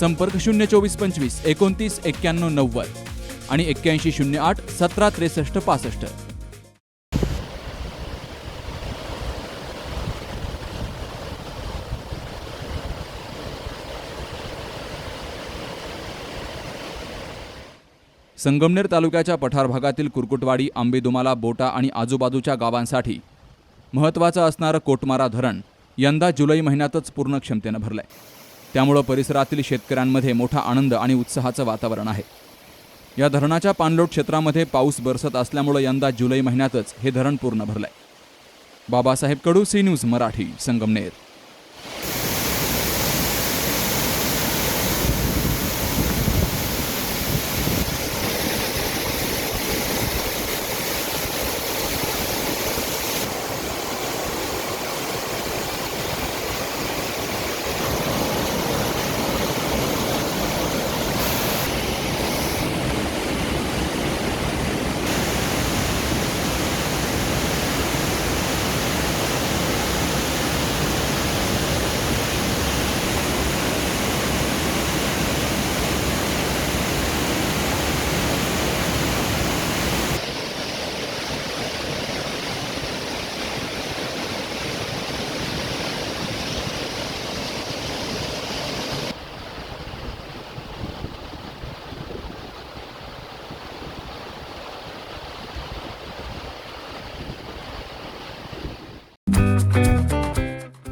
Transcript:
संपर्क शून्य चोवीस पंचवीस एकोणतीस एक्क्याण्णव नव्वद आणि एक्क्याऐंशी शून्य आठ सतरा त्रेसष्ट पासष्ट. संगमनेर तालुक्याच्या पठार भागातील कुरकुटवाडी आंबेदुमाला बोटा आणि आजूबाजूच्या गावांसाठी महत्त्वाचं असणारं कोटमारा धरण यंदा जुलै महिन्यातच पूर्ण क्षमतेनं भरलंय. त्यामुळं परिसरातील शेतकऱ्यांमध्ये मोठा आनंद आणि उत्साहाचं वातावरण आहे. या धरणाच्या पाणलोट क्षेत्रामध्ये पाऊस बरसत असल्यामुळं यंदा जुलै महिन्यातच हे धरण पूर्ण भरलंय. Babasaheb Kadu C news Marathi Sangamner.